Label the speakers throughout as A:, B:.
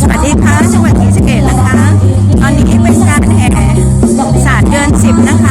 A: สวัสดีค่ะจังหวัดศรีสะเกตนะคะ ตอนนี้เป็นการแห่ศาสตร์เดือนสิบนะคะ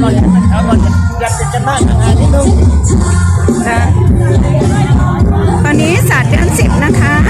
A: เราจะเราเรา
B: จะ
C: อยากจะมากทำงานนิดนึง
A: นะตอนนี้ศาสตร์เดือนสิบนะคะ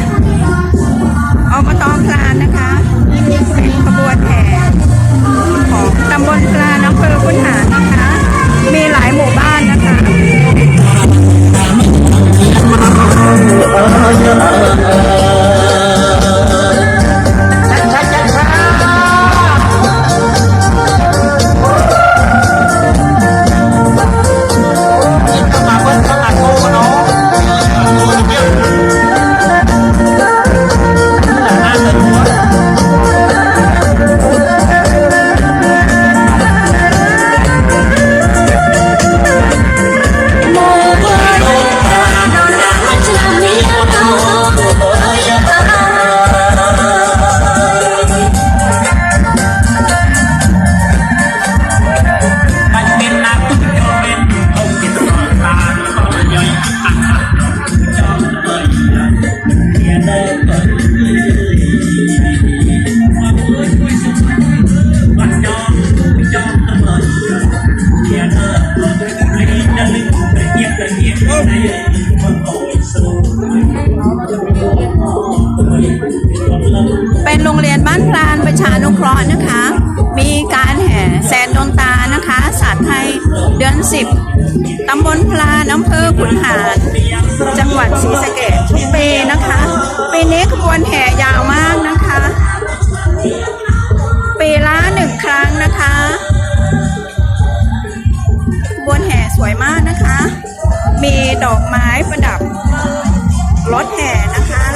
A: 30 ตำบลพลานอำเภอขุนหาร
C: จัง
A: หวัดศรีสะเกดทุกปีนะคะปีนี้ขบวนแห่ยาวมากนะคะ ปีละหนึ่งครั้งนะคะขบวนแห่สวยมากนะคะ มีดอกไม้ประดับรถแห่นะคะ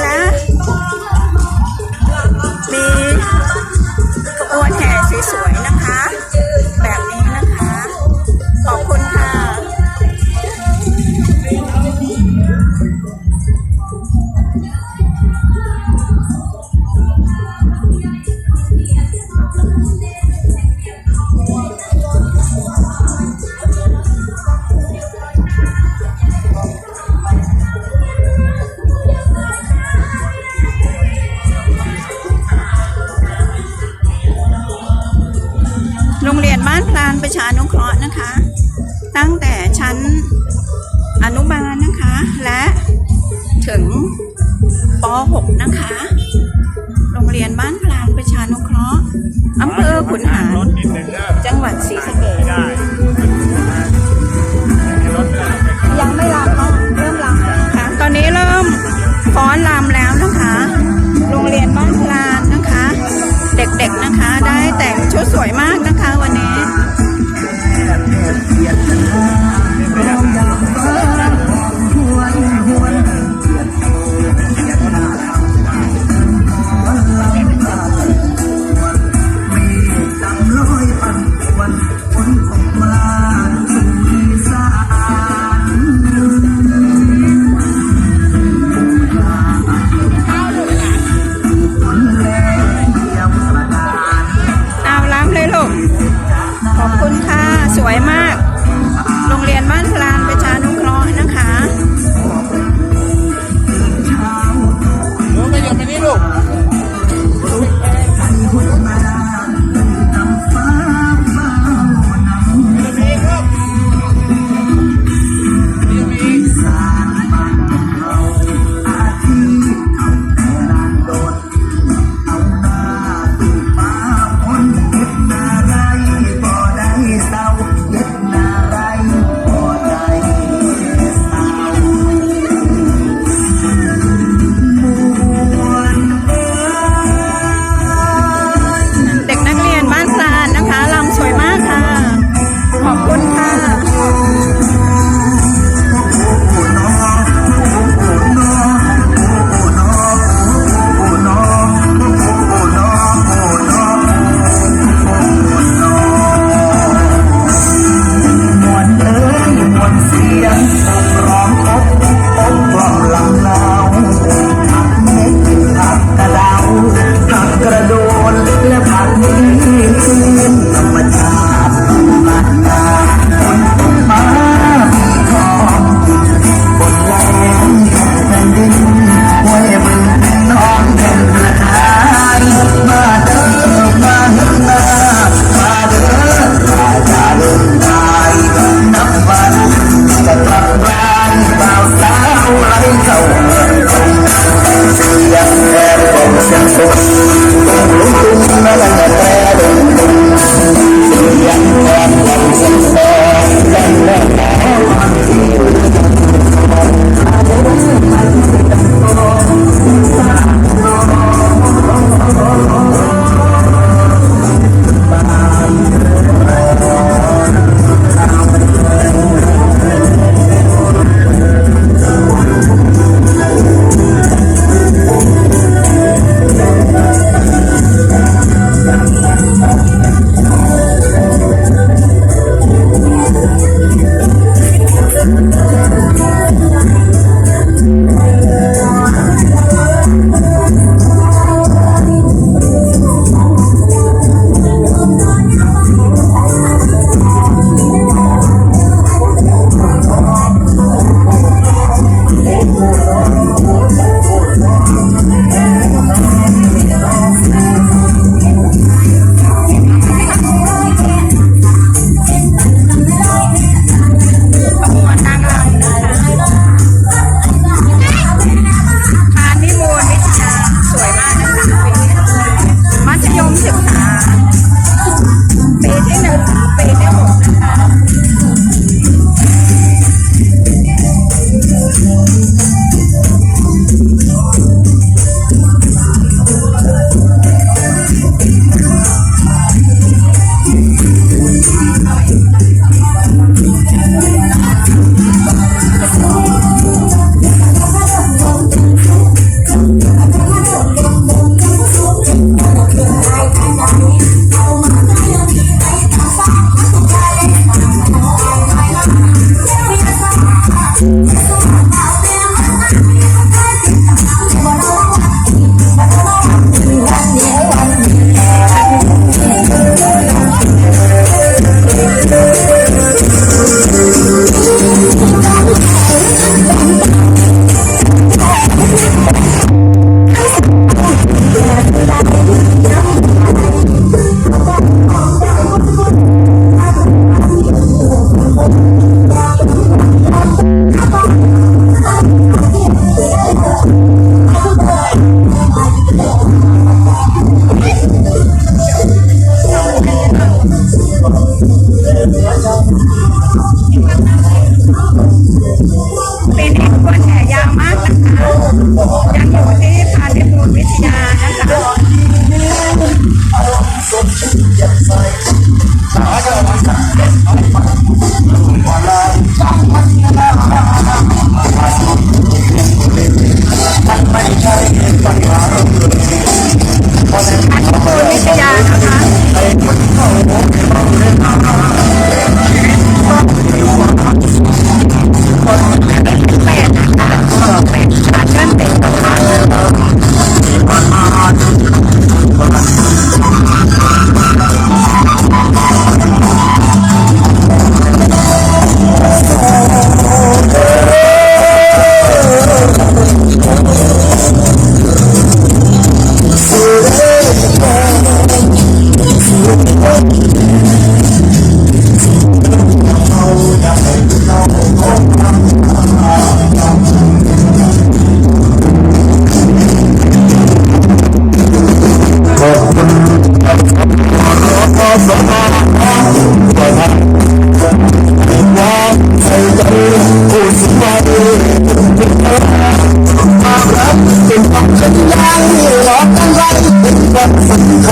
D: 我恨你，恨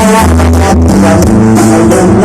D: 我，恨我。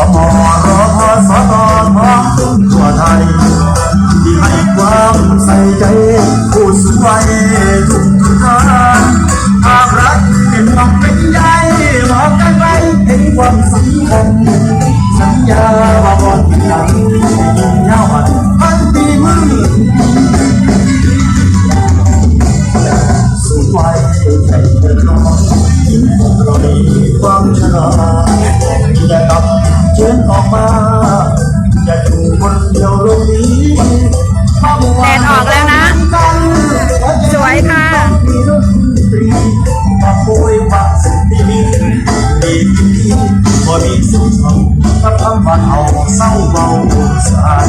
D: Amor âm và hầu sau bầu buồn dài